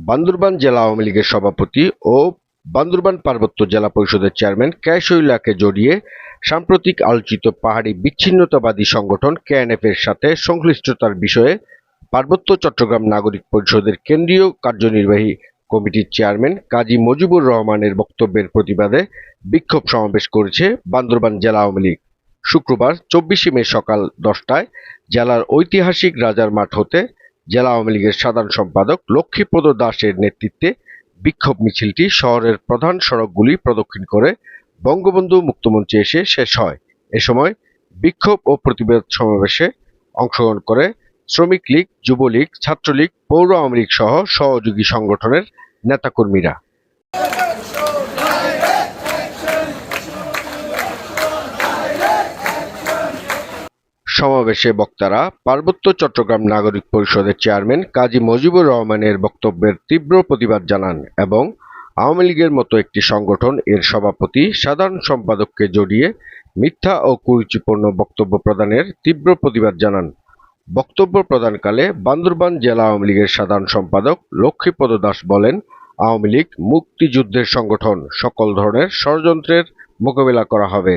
বান্দরবান জেলা আওয়ামী লীগের সভাপতি ও বান্দরবান পার্বত্য জেলা পরিষদের চেয়ারম্যান ক্যাশৈলাকে জড়িয়ে সাম্প্রতিক আলোচিত পাহাড়ি বিচ্ছিন্নতাবাদী সংগঠন কেএনএফ এর সাথে সংশ্লিষ্টতার বিষয়ে পার্বত্য চট্টগ্রাম নাগরিক পরিষদের কেন্দ্রীয় কার্যনির্বাহী কমিটির চেয়ারম্যান কাজী মজিবুর রহমানের বক্তব্যের প্রতিবাদে বিক্ষোভ সমাবেশ করেছে বান্দরবান জেলা আওয়ামী লীগ। শুক্রবার চব্বিশে মে সকাল দশটায় জেলার ঐতিহাসিক রাজার মাঠ হতে জেলা আওয়ামী লীগের সাধারণ সম্পাদক লক্ষ্মীপদ দাসের নেতৃত্বে বিক্ষোভ মিছিলটি শহরের প্রধান সড়কগুলি প্রদক্ষিণ করে বঙ্গবন্ধু মুক্তমঞ্চে এসে শেষ হয়। এ সময় বিক্ষোভ ও প্রতিবাদ সমাবেশে অংশগ্রহণ করে শ্রমিক লীগ, যুবলীগ, ছাত্রলীগ, পৌর আওয়ামী লীগ সহ সহযোগী সংগঠনের নেতাকর্মীরা। সমাবেশে বক্তারা পার্বত্য চট্টগ্রাম নাগরিক পরিষদের চেয়ারম্যান কাজী মজিবুর রহমানের বক্তব্যের তীব্র প্রতিবাদ জানান এবং আওয়ামী লীগের মতো একটি সংগঠন এর সভাপতি, সাধারণ সম্পাদককে জড়িয়ে মিথ্যা ও কুরুচিপূর্ণ বক্তব্য প্রদানের তীব্র প্রতিবাদ জানান। বক্তব্য প্রদানকালে বান্দরবান জেলা আওয়ামী লীগের সাধারণ সম্পাদক লক্ষ্মীপদ দাস বলেন, আওয়ামী লীগ মুক্তিযুদ্ধের সংগঠন, সকল ধরনের ষড়যন্ত্রের মোকাবিলা করা হবে।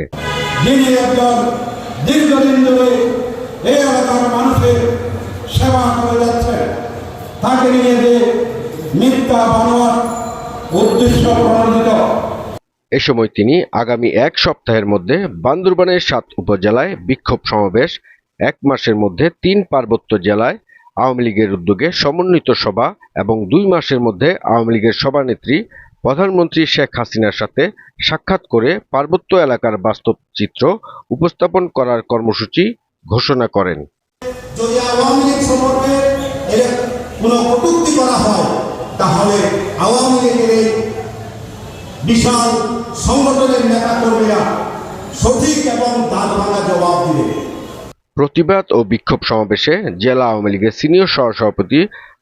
দীর্ঘদিন ধরে এই এলাকার মানুষের সেবা করে যাচ্ছেন তাকে নিয়ে যে মিথ্যা বানোয়ার উদ্দেশ্য প্রণোদিত। এ সময় তিনি আগামী এক সপ্তাহের মধ্যে বান্দরবানের সাত উপজেলায় বিক্ষোভ সমাবেশ, এক মাসের মধ্যে তিন পার্বত্য জেলায় আওয়ামী লীগের উদ্যোগে সমন্বিত সভা এবং দুই মাসের মধ্যে আওয়ামী লীগের সভানেত্রী প্রধানমন্ত্রী শেখ হাসিনার সাথে সাক্ষাৎ করে পার্বত্য এলাকার বাস্তব চিত্র উপস্থাপন করার কর্মসূচি ঘোষণা করেন। যদি আওয়ামী লীগ সম্পর্কে কোনো কটূক্তি করা হয় তাহলে আওয়ামী লীগের বিশাল সংগঠনের নেতা কর্মীরা সঠিক এবং দাঁত ভাঙা জবাব দিবে। প্রতিবাদ ও বিক্ষোভ সমাবেশে জেলা আওয়ামী লীগের সিনিয়র সহসভাপতি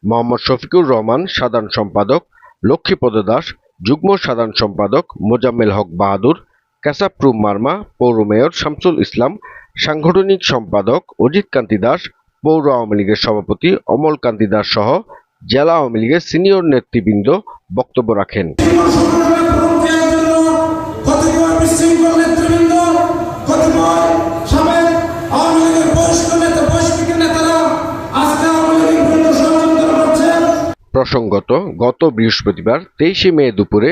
মোহাম্মদ শফিকুর রহমান সাধারণ সম্পাদক লক্ষ্মীপদ দাস যুগ্ম সাধারণ সম্পাদক মোজাম্মেল হক বাহাদুর ক্যাসাপ্রুম মার্মা, পৌর মেয়র শামসুল ইসলাম, সাংগঠনিক সম্পাদক অজিত কান্তি দাস, পৌর আওয়ামী লীগের সভাপতি অমল কান্তি দাস সহ জেলা আওয়ামী লীগের সিনিয়র নেতৃবৃন্দ বক্তব্য রাখেন। প্রসঙ্গত, গত বৃহস্পতিবার তেইশে মে দুপুরে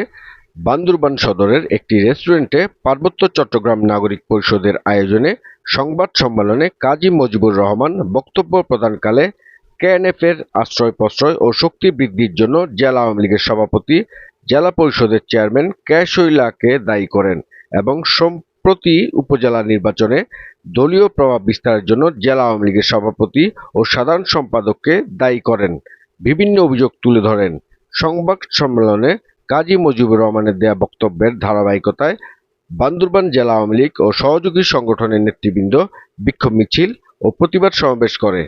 বান্দরবান সদরের একটি রেস্টুরেন্টে পার্বত্য চট্টগ্রাম নাগরিক পরিষদের আয়োজনে সংবাদ সম্মেলনে কাজী মজিবুর রহমান বক্তব্য প্রদানকালে কেএনএফ এর আশ্রয় প্রশ্রয় ও শক্তি বৃদ্ধির জন্য জেলা আওয়ামী লীগের সভাপতি, জেলা পরিষদের চেয়ারম্যান ক্যাশৈলাকে দায়ী করেন এবং সম্প্রতি উপজেলা নির্বাচনে দলীয় প্রভাব বিস্তারের জন্য জেলা আওয়ামী লীগের সভাপতি ও সাধারণ সম্পাদককে দায়ী করেন। বিভিন্ন অভিযোগ তুলে ধরেন। সংবাদ সম্মেলনে কাজী মজিবুর রহমানের দেয়া বক্তব্যের ধারাবাহিকতায় বান্দরবান জেলা আওয়ামী লীগ ও সহযোগী সংগঠনের নেতৃবৃন্দ বিক্ষোভ মিছিল ও প্রতিবাদ সমাবেশ করে।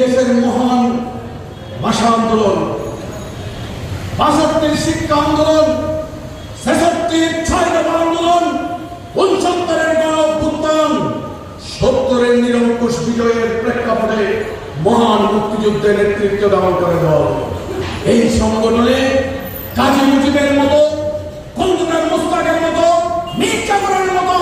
দেশের মহান ভাষা আন্দোলন বাষট্টির শিক্ষা আন্দোলন ছেষট্টির ছয় দফা আন্দোলন, উনসত্তরের গণ অভ্যুত্থান সত্তরের নিরঙ্কুশ বিজয়ের প্রেক্ষাপটে মহান মুক্তিযুদ্ধের নেতৃত্ব দান করে দল। এই সংগঠনে কাজী মুজিবের মতো খন্দকার মুস্তাকের মতো মীর জাফরের মতো